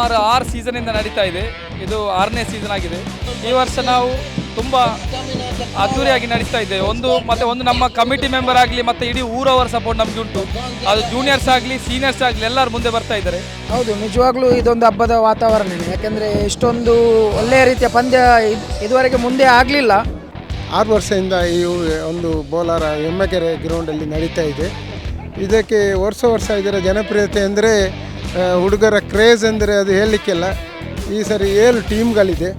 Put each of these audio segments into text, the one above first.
ಸುಮಾರು ಆರು ಸೀಸನಿಂದ ನಡೀತಾ ಇದೆ. ಇದು ಆರನೇ ಸೀಸನ್ ಆಗಿದೆ. ಈ ವರ್ಷ ನಾವು ತುಂಬ ಅದ್ದೂರಿಯಾಗಿ ನಡೆಸ್ತಾ ಇದ್ದೇವೆ. ಒಂದು ಮತ್ತೆ ಒಂದು ನಮ್ಮ ಕಮಿಟಿ ಮೆಂಬರ್ ಆಗಲಿ ಮತ್ತು ಇಡೀ ಊರವರ ಸಪೋರ್ಟ್ ನಮ್ಗೆ ಉಂಟು. ಅದು ಜೂನಿಯರ್ಸ್ ಆಗಲಿ ಸೀನಿಯರ್ಸ್ ಆಗಲಿ ಎಲ್ಲರೂ ಮುಂದೆ ಬರ್ತಾ ಇದ್ದಾರೆ. ಹೌದು ನಿಜವಾಗ್ಲೂ ಇದೊಂದು ಹಬ್ಬದ ವಾತಾವರಣನೇ ಯಾಕೆಂದರೆ ಇಷ್ಟೊಂದು ಒಳ್ಳೆಯ ರೀತಿಯ ಪಂದ್ಯ ಇದ್- ಇದುವರೆಗೆ ಮುಂದೆ ಆಗಲಿಲ್ಲ. ಆರು ವರ್ಷದಿಂದ ಈ ಒಂದು ಬೋಲಾರ ಹೆಮ್ಮೆಕೆರೆ ಗ್ರೌಂಡಲ್ಲಿ ನಡೀತಾ ಇದೆ. ಇದಕ್ಕೆ ವರ್ಷ ವರ್ಷ ಇದರ ಜನಪ್ರಿಯತೆ ಅಂದರೆ ಹುಡುಗರ ಕ್ರೇಜ್ ಅಂದರೆ ಅದು ಹೇಳಲಿಕ್ಕಿಲ್ಲ. ಈ ಸರಿ ಏಳು ಟೀಮ್ಗಳಿದೆ.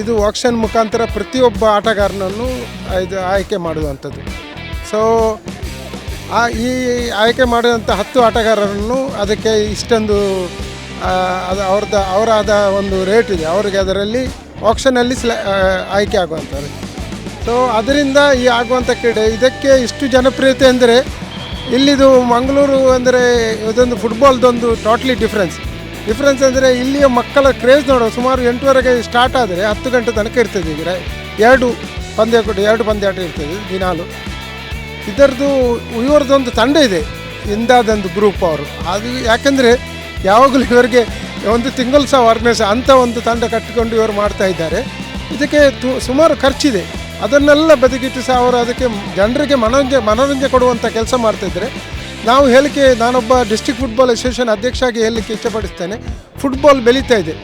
ಇದು ಆಕ್ಷನ್ ಮುಖಾಂತರ ಪ್ರತಿಯೊಬ್ಬ ಆಟಗಾರನನ್ನು ಇದು ಆಯ್ಕೆ ಮಾಡುವಂಥದ್ದು. ಸೊ ಆ ಈ ಆಯ್ಕೆ ಮಾಡಿದಂಥ ಹತ್ತು ಆಟಗಾರರನ್ನು ಅದಕ್ಕೆ ಇಷ್ಟೊಂದು ಅದು ಅವ್ರದ್ದು, ಅವರಾದ ಒಂದು ರೇಟ್ ಇದೆ. ಅವರಿಗೆ ಅದರಲ್ಲಿ ಆಕ್ಷನಲ್ಲಿ ಸ್ಲ ಆಯ್ಕೆ ಆಗುವಂಥದ್ದು. ಸೊ ಅದರಿಂದ ಈ ಆಗುವಂಥ ಕ್ರೀಡೆ ಇದಕ್ಕೆ ಇಷ್ಟು ಜನಪ್ರಿಯತೆ ಅಂದರೆ ಇಲ್ಲಿದು ಮಂಗಳೂರು ಅಂದರೆ ಇದೊಂದು ಫುಟ್ಬಾಲ್ದೊಂದು ಟೋಟ್ಲಿ ಡಿಫ್ರೆನ್ಸ್ ಡಿಫ್ರೆನ್ಸ್ ಅಂದರೆ ಇಲ್ಲಿಯ ಮಕ್ಕಳ ಕ್ರೇಜ್ ನೋಡೋ, ಸುಮಾರು ಎಂಟುವರೆಗೆ ಸ್ಟಾರ್ಟ್ ಆದರೆ ಹತ್ತು ಗಂಟೆ ತನಕ ಇರ್ತದೆ ಈಗ ಎರಡು ಪಂದ್ಯ ಕೊಟ್ಟು ಎರಡು ಪಂದ್ಯಾಟ ಇರ್ತದೆ, ದಿನಾಲು. ಇದರದ್ದು ಇವರದೊಂದು ತಂಡ ಇದೆ, ಇಂದಾದೊಂದು ಗ್ರೂಪ್ ಅವರು. ಅದು ಯಾಕೆಂದರೆ ಯಾವಾಗಲೂ ಇವರಿಗೆ ಒಂದು ತಿಂಗಳು ಸಹ ಆರ್ಗನೈಸ್ ಅಂಥ ಒಂದು ತಂಡ ಕಟ್ಟಿಕೊಂಡು ಇವರು ಮಾಡ್ತಾ ಇದ್ದಾರೆ. ಇದಕ್ಕೆ ಸುಮಾರು ಖರ್ಚಿದೆ. ಅದನ್ನೆಲ್ಲ ಬದುಕಿಟ್ಟು ಸಹ ಅವರು ಅದಕ್ಕೆ ಜನರಿಗೆ ಮನೋರಂಜನೆ ಮನೋರಂಜನೆ ಕೊಡುವಂಥ ಕೆಲಸ ಮಾಡ್ತಿದ್ದರೆ ನಾವು ಹೇಳಿಕೆ ನಾನೊಬ್ಬ ಡಿಸ್ಟಿಕ್ ಫುಟ್ಬಾಲ್ ಅಸೋಸಿಯೇಷನ್ ಅಧ್ಯಕ್ಷ ಆಗಿ ಹೇಳಲಿಕ್ಕೆ ಇಷ್ಟಪಡಿಸ್ತೇನೆ. ಫುಟ್ಬಾಲ್ ಬೆಳೀತಾ ಇದೆ.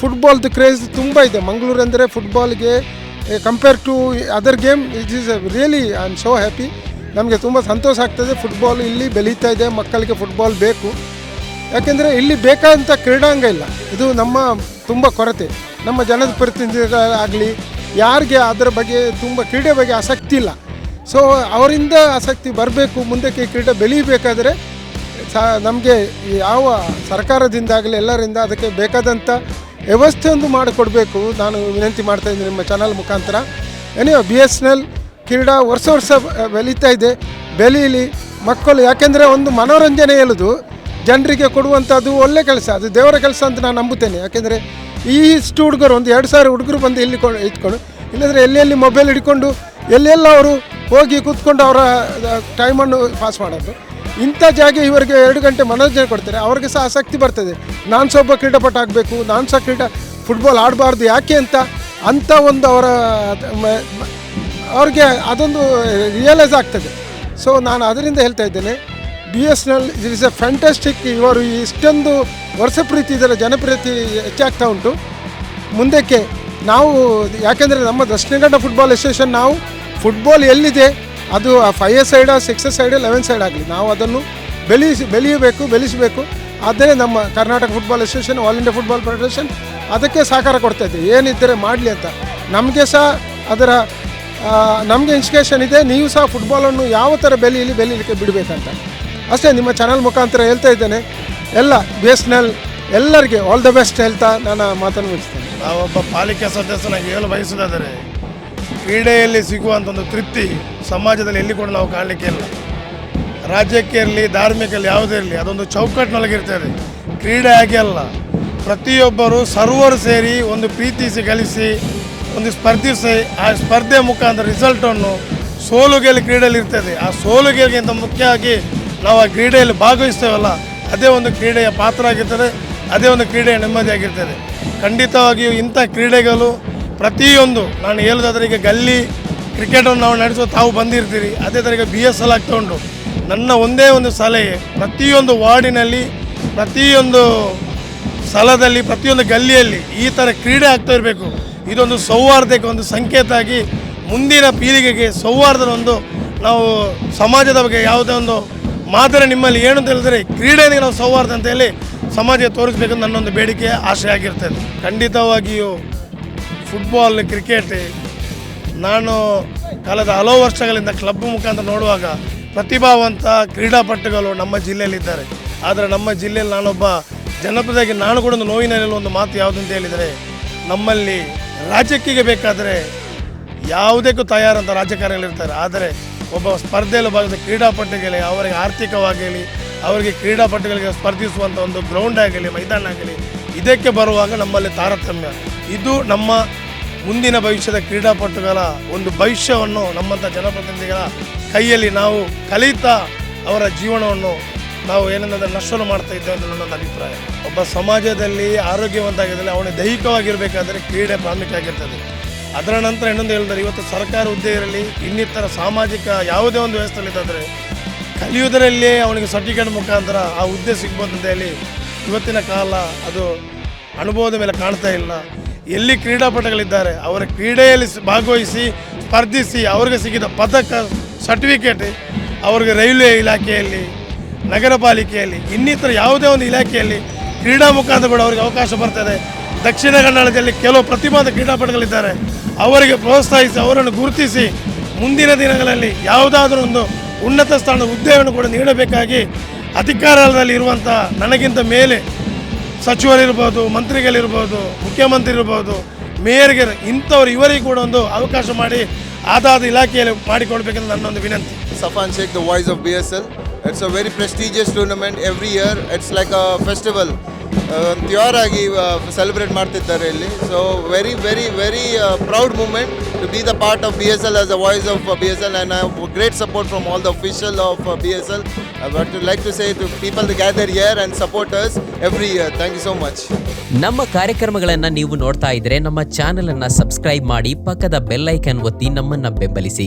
ಫುಟ್ಬಾಲ್ದು ಕ್ರೇಜ್ ತುಂಬ ಇದೆ. ಮಂಗಳೂರು ಅಂದರೆ ಫುಟ್ಬಾಲ್ಗೆ compare to other game it is really I am so happy ನಮಗೆ ತುಂಬ ಸಂತೋಷ ಆಗ್ತದೆ. ಫುಟ್ಬಾಲ್ ಇಲ್ಲಿ ಬೆಳೀತಾ ಇದೆ. ಮಕ್ಕಳಿಗೆ ಫುಟ್ಬಾಲ್ ಬೇಕು. ಯಾಕೆಂದರೆ ಇಲ್ಲಿ ಬೇಕಾದಂಥ ಕ್ರೀಡಾಂಗ ಇಲ್ಲ. ಇದು ನಮ್ಮ ತುಂಬ ಕೊರತೆ. ನಮ್ಮ ಜನದ ಪ್ರತಿನಿಧಿಗಳಾಗಲಿ ಯಾರಿಗೆ ಅದರ ಬಗ್ಗೆ ತುಂಬ ಕ್ರೀಡೆ ಬಗ್ಗೆ ಆಸಕ್ತಿ ಇಲ್ಲ. ಸೊ ಅವರಿಂದ ಆಸಕ್ತಿ ಬರಬೇಕು, ಮುಂದಕ್ಕೆ ಕ್ರೀಡೆ ಬೆಳೀಬೇಕಾದರೆ ಸ, ನಮಗೆ ಯಾವ ಸರ್ಕಾರದಿಂದಾಗಲಿ ಎಲ್ಲರಿಂದ ಅದಕ್ಕೆ ಬೇಕಾದಂಥ ವ್ಯವಸ್ಥೆಯೊಂದು ಮಾಡಿಕೊಡಬೇಕು. ನಾನು ವಿನಂತಿ ಮಾಡ್ತಾ ಇದ್ದೀನಿ ನಿಮ್ಮ ಚಾನಲ್ ಮುಖಾಂತರ. ಏನೇ ಬಿ ಎಸ್ ಎನ್ ಎಲ್ ಕ್ರೀಡಾ ವರ್ಷ ವರ್ಷ ಬೆಳೀತಾ ಇದೆ. ಬೆಲೀಲಿ ಮಕ್ಕಳು, ಯಾಕೆಂದರೆ ಒಂದು ಮನೋರಂಜನೆ ಹೇಳೋದು, ಜನರಿಗೆ ಕೊಡುವಂಥದ್ದು ಒಳ್ಳೆ ಕೆಲಸ. ಅದು ದೇವರ ಕೆಲಸ ಅಂತ ನಾನು ನಂಬುತ್ತೇನೆ. ಯಾಕೆಂದರೆ ಈ ಇಷ್ಟು ಹುಡುಗರು, ಒಂದು ಎರಡು ಸಾವಿರ ಹುಡುಗರು ಬಂದು ಇಲ್ಲಿ ಕೊಂಡು ಇಟ್ಕೊಂಡು ಇಲ್ಲದ್ರೆ ಎಲ್ಲೆಲ್ಲಿ ಮೊಬೈಲ್ ಹಿಡ್ಕೊಂಡು, ಎಲ್ಲೆಲ್ಲ ಅವರು ಹೋಗಿ ಕೂತ್ಕೊಂಡು ಅವರ ಟೈಮನ್ನು ಪಾಸ್ ಮಾಡೋದು. ಇಂಥ ಜಾಗ ಇವರಿಗೆ ಎರಡು ಗಂಟೆ ಮನೋರಂಜನೆ ಕೊಡ್ತಾರೆ. ಅವ್ರಿಗೆ ಸಹ ಆಸಕ್ತಿ ಬರ್ತದೆ. ನಾನು ಒಬ್ಬ ಕ್ರೀಡಾಪಟ ಆಗಬೇಕು ನಾನು ಸಹ ಕ್ರೀಡಾ ಫುಟ್ಬಾಲ್ ಆಡಬಾರ್ದು ಯಾಕೆ ಅಂತ, ಅಂಥ ಒಂದು ಅವರ ಅವ್ರಿಗೆ ಅದೊಂದು ರಿಯಲೈಸ್ ಆಗ್ತದೆ. ಸೊ ನಾನು ಅದರಿಂದ ಹೇಳ್ತಾ ಇದ್ದೇನೆ. B S N L is a fantastic ಇವರು ಇಷ್ಟೊಂದು ವರ್ಷ ಪ್ರೀತಿ ಇದರ ಜನಪ್ರಿಯತೆ ಹೆಚ್ಚಾಗ್ತಾ ಉಂಟು. ಮುಂದಕ್ಕೆ ನಾವು, ಯಾಕೆಂದರೆ ನಮ್ಮ ದಕ್ಷಿಣಗಂಡ ಫುಟ್ಬಾಲ್ ಅಸೋಸಿಯೇಷನ್ ನಾವು ಫುಟ್ಬಾಲ್ ಎಲ್ಲಿದೆ, ಅದು five a side six side eleven side ಆಗಲಿ. ನಾವು ಅದನ್ನು ಬೆಳೆಸಿ, ಬೆಳೆಯಬೇಕು, ಬೆಳೆಸಬೇಕು. ಅದೇ ನಮ್ಮ Karnataka football association all India football federation ಅದಕ್ಕೆ ಸಹಕಾರ ಕೊಡ್ತಾ ಇದ್ದೆ ಏನಿದ್ದರೆ ಮಾಡಲಿ ಅಂತ. ನಮಗೆ ಸಹ ಅದರ ನಮಗೆ ಇನ್ಸ್ಪಿರೇಷನ್ ಇದೆ. ನೀವು ಸಹ ಫುಟ್ಬಾಲನ್ನು ಯಾವ ಥರ ಬೆಲೆಯಲ್ಲಿ ಬೆಳೀಲಿಕ್ಕೆ ಬಿಡಬೇಕಂತ. ಅಷ್ಟೇ, ನಿಮ್ಮ ಚಾನಲ್ ಮುಖಾಂತರ ಹೇಳ್ತಾ ಇದ್ದೇನೆ. ಎಲ್ಲ ಬಿ ಎಸ್ ಎನ್ ಎಲ್ ಎಲ್ಲರಿಗೆ ಆಲ್ ದ ಬೆಸ್ಟ್ ಹೇಳ್ತಾ ನಾನು ಮಾತನ್ನು ಮುಗಿಸ್ತೇನೆ. ಒಬ್ಬ ಪಾಲಿಕೆ ಸದಸ್ಯನಾಗಿ ಹೇಳಲು ಬಯಸುವುದಾದರೆ, ಕ್ರೀಡೆಯಲ್ಲಿ ಸಿಗುವಂಥ ಒಂದು ತೃಪ್ತಿ ಸಮಾಜದಲ್ಲಿ ಎಲ್ಲಿ ಕೂಡ ನಾವು ಕಾಣಲಿಕ್ಕೆ ಇಲ್ಲ. ರಾಜ್ಯಕ್ಕೆ ಇರಲಿ, ಧಾರ್ಮಿಕಲ್ಲಿ ಯಾವುದೇ ಇರಲಿ, ಅದೊಂದು ಚೌಕಟ್ಟಿನೊಳಗಿರ್ತದೆ ಕ್ರೀಡೆ ಹಾಗೆ ಅಲ್ಲ, ಪ್ರತಿಯೊಬ್ಬರು ಸರ್ವರು ಸೇರಿ ಒಂದು ಪ್ರೀತಿಸಿ ಗಳಿಸಿ ಒಂದು ಸ್ಪರ್ಧಿಸಿ ಆ ಸ್ಪರ್ಧೆ ಮುಖಾಂತರ ರಿಸಲ್ಟನ್ನು ಸೋಲು ಗೆಲ್ಲಿ ಕ್ರೀಡೆಯಲ್ಲಿ ಇರ್ತದೆ. ಆ ಸೋಲು ಮುಖ್ಯವಾಗಿ ನಾವು ಆ ಕ್ರೀಡೆಯಲ್ಲಿ ಭಾಗವಹಿಸ್ತೇವಲ್ಲ, ಅದೇ ಒಂದು ಕ್ರೀಡೆಯ ಪಾತ್ರ ಆಗಿರ್ತದೆ ಅದೇ ಒಂದು ಕ್ರೀಡೆಯ ನೆಮ್ಮದಿಯಾಗಿರ್ತದೆ. ಖಂಡಿತವಾಗಿಯೂ ಇಂಥ ಕ್ರೀಡೆಗಳು ಪ್ರತಿಯೊಂದು, ನಾನು ಹೇಳೋದಾದ್ರೆ ಈಗ ಗಲ್ಲಿ ಕ್ರಿಕೆಟನ್ನು ನಾವು ನಡೆಸುವ ತಾವು ಬಂದಿರ್ತೀರಿ, ಅದೇ ಥರ ಈಗ ಬಿ ಎಸ್ ಎಲ್ ಆಗ್ತಾ ನನ್ನ ಒಂದೇ ಒಂದು ಸಲಹೆ, ಪ್ರತಿಯೊಂದು ವಾರ್ಡಿನಲ್ಲಿ, ಪ್ರತಿಯೊಂದು ಸ್ಥಳದಲ್ಲಿ, ಪ್ರತಿಯೊಂದು ಗಲ್ಲಿಯಲ್ಲಿ ಈ ಥರ ಕ್ರೀಡೆ ಆಗ್ತಾ ಇರಬೇಕು. ಇದೊಂದು ಸೌಹಾರ್ದಕ್ಕೆ ಒಂದು ಸಂಕೇತ ಆಗಿ ಮುಂದಿನ ಪೀಳಿಗೆಗೆ ಸೌಹಾರ್ದದ ಒಂದು ನಾವು ಸಮಾಜದ ಬಗ್ಗೆ ಯಾವುದೇ ಒಂದು ಮಾದರಿ ನಿಮ್ಮಲ್ಲಿ ಏನು ಅಂತ ಹೇಳಿದ್ರೆ ಕ್ರೀಡೆಯಲ್ಲಿ ನಾವು ಸೌಹಾರ್ದ ಅಂತ ಹೇಳಿ ಸಮಾಜಕ್ಕೆ ತೋರಿಸ್ಬೇಕಂತ ನನ್ನೊಂದು ಬೇಡಿಕೆ, ಆಸೆ ಆಗಿರ್ತದೆ. ಖಂಡಿತವಾಗಿಯೂ ಫುಟ್ಬಾಲ್ ಕ್ರಿಕೆಟ್ ನಾನು ಕಳೆದ ಹಲವು ವರ್ಷಗಳಿಂದ ಕ್ಲಬ್ ಮುಖಾಂತರ ನೋಡುವಾಗ ಪ್ರತಿಭಾವಂತ ಕ್ರೀಡಾಪಟುಗಳು ನಮ್ಮ ಜಿಲ್ಲೆಯಲ್ಲಿದ್ದಾರೆ. ಆದರೆ ನಮ್ಮ ಜಿಲ್ಲೆಯಲ್ಲಿ ನಾನೊಬ್ಬ ಜನಪದಾಗಿ ನಾನು ಕೂಡ ಒಂದು ನೋವಿನಲ್ಲಿ ಒಂದು ಮಾತು ಯಾವುದು ಅಂತ ಹೇಳಿದರೆ, ನಮ್ಮಲ್ಲಿ ರಾಜಕೀಯ ಬೇಕಾದರೆ ಯಾವುದಕ್ಕೂ ತಯಾರಂತ ರಾಜಕಾರಣಿಗಳಿರ್ತಾರೆ. ಆದರೆ ಒಬ್ಬ ಸ್ಪರ್ಧೆಯಲ್ಲಿ ಭಾಗದ ಕ್ರೀಡಾಪಟುಗಳಿಗೆ, ಅವರಿಗೆ ಆರ್ಥಿಕವಾಗಲಿ ಅವರಿಗೆ ಕ್ರೀಡಾಪಟುಗಳಿಗೆ ಸ್ಪರ್ಧಿಸುವಂಥ ಒಂದು ಗ್ರೌಂಡ್ ಆಗಲಿ ಮೈದಾನ ಆಗಲಿ ಇದಕ್ಕೆ ಬರುವಾಗ ನಮ್ಮಲ್ಲಿ ತಾರತಮ್ಯ. ಇದು ನಮ್ಮ ಮುಂದಿನ ಭವಿಷ್ಯದ ಕ್ರೀಡಾಪಟುಗಳ ಒಂದು ಭವಿಷ್ಯವನ್ನು ನಮ್ಮಂಥ ಜನಪ್ರತಿನಿಧಿಗಳ ಕೈಯಲ್ಲಿ ನಾವು ಕಲಿತಾ ಅವರ ಜೀವನವನ್ನು ನಾವು ಏನಂದ್ರೆ ನಷ್ಟವನ್ನು ಮಾಡ್ತಾ ಇದ್ದೇವೆ ಅಂತ ನನ್ನೊಂದು ಅಭಿಪ್ರಾಯ. ಒಬ್ಬ ಸಮಾಜದಲ್ಲಿ ಆರೋಗ್ಯವಂತಾಗಿದ್ದಲ್ಲಿ ಅವನು ದೈಹಿಕವಾಗಿರಬೇಕಾದರೆ ಕ್ರೀಡೆ ಪ್ರಾಮುಖ್ಯ ಆಗಿರ್ತದೆ. ಅದರ ನಂತರ ಇನ್ನೊಂದು ಹೇಳಿದ್ರೆ ಇವತ್ತು ಸರ್ಕಾರ ಹುದ್ದೆ ಇರಲಿ, ಇನ್ನಿತರ ಸಾಮಾಜಿಕ ಯಾವುದೇ ಒಂದು ವ್ಯವಸ್ಥೆಯಲ್ಲಿದ್ದಾದರೆ ಕಲಿಯುವುದರಲ್ಲೇ ಅವನಿಗೆ ಸರ್ಟಿಫಿಕೇಟ್ ಮುಖಾಂತರ ಆ ಹುದ್ದೆ ಸಿಗ್ಬೋದು ಅಂತ ಹೇಳಿ ಇವತ್ತಿನ ಕಾಲ ಅದು ಅನುಭವದ ಮೇಲೆ ಕಾಣ್ತಾ ಇಲ್ಲ. ಎಲ್ಲಿ ಕ್ರೀಡಾಪಟುಗಳಿದ್ದಾರೆ, ಅವರ ಕ್ರೀಡೆಯಲ್ಲಿ ಭಾಗವಹಿಸಿ, ಸ್ಪರ್ಧಿಸಿ ಅವರಿಗೆ ಸಿಕ್ಕಿದ ಪದಕ ಸರ್ಟಿಫಿಕೇಟ್ ಅವ್ರಿಗೆ ರೈಲ್ವೆ ಇಲಾಖೆಯಲ್ಲಿ ನಗರ ಪಾಲಿಕೆಯಲ್ಲಿ ಇನ್ನಿತರ ಯಾವುದೇ ಒಂದು ಇಲಾಖೆಯಲ್ಲಿ ಕ್ರೀಡಾ ಮುಖಾಂತರ ಕೂಡ ಅವರಿಗೆ ಅವಕಾಶ ಬರ್ತದೆ. ದಕ್ಷಿಣ ಕನ್ನಡದಲ್ಲಿ ಕೆಲವು ಪ್ರತಿಭಾದ ಕ್ರೀಡಾಪಟುಗಳಿದ್ದಾರೆ. ಅವರಿಗೆ ಪ್ರೋತ್ಸಾಹಿಸಿ, ಅವರನ್ನು ಗುರುತಿಸಿ ಮುಂದಿನ ದಿನಗಳಲ್ಲಿ ಯಾವುದಾದ್ರೂ ಒಂದು ಉನ್ನತ ಸ್ಥಾನದ ಹುದ್ದೆಯನ್ನು ಕೂಡ ನೀಡಬೇಕಾಗಿ ಅಧಿಕಾರದಲ್ಲಿ ಇರುವಂಥ ನನಗಿಂತ ಮೇಲೆ ಸಚಿವರಿರ್ಬೋದು, ಮಂತ್ರಿಗಳಿರ್ಬೋದು, ಮುಖ್ಯಮಂತ್ರಿ ಇರ್ಬೋದು, ಮೇಯರ್ಗೆ ಇಂಥವ್ರು ಇವರಿಗೆ ಕೂಡ ಒಂದು ಅವಕಾಶ ಮಾಡಿ ಆದಾದ ಇಲಾಖೆಯಲ್ಲಿ ಮಾಡಿಕೊಡ್ಬೇಕಂತ ನನ್ನೊಂದು ವಿನಂತಿ. Safan Shaikh, the voice of B S L. It's a very prestigious tournament every year it's like a festival. Pure ಆಗಿ ಸೆಲೆಬ್ರೇಟ್ ಮಾಡ್ತಿದ್ದಾರೆ ಇಲ್ಲಿ. So very very very proud moment to be the part of B S L as a voice of B S L and I great support from all the official of B S L but like to say to people gather year and supporters every year thank you so much ನಮ್ಮ ಕಾರ್ಯಕ್ರಮಗಳನ್ನು ನೀವು ನೋಡ್ತಾ ಇದ್ರೆ ನಮ್ಮ channel ಅನ್ನ subscribe ಮಾಡಿ, ಪಕ್ಕದ bell icon ಒತ್ತಿ ನಮ್ಮನ್ನ ಬೆಂಬಲಿಸಿ.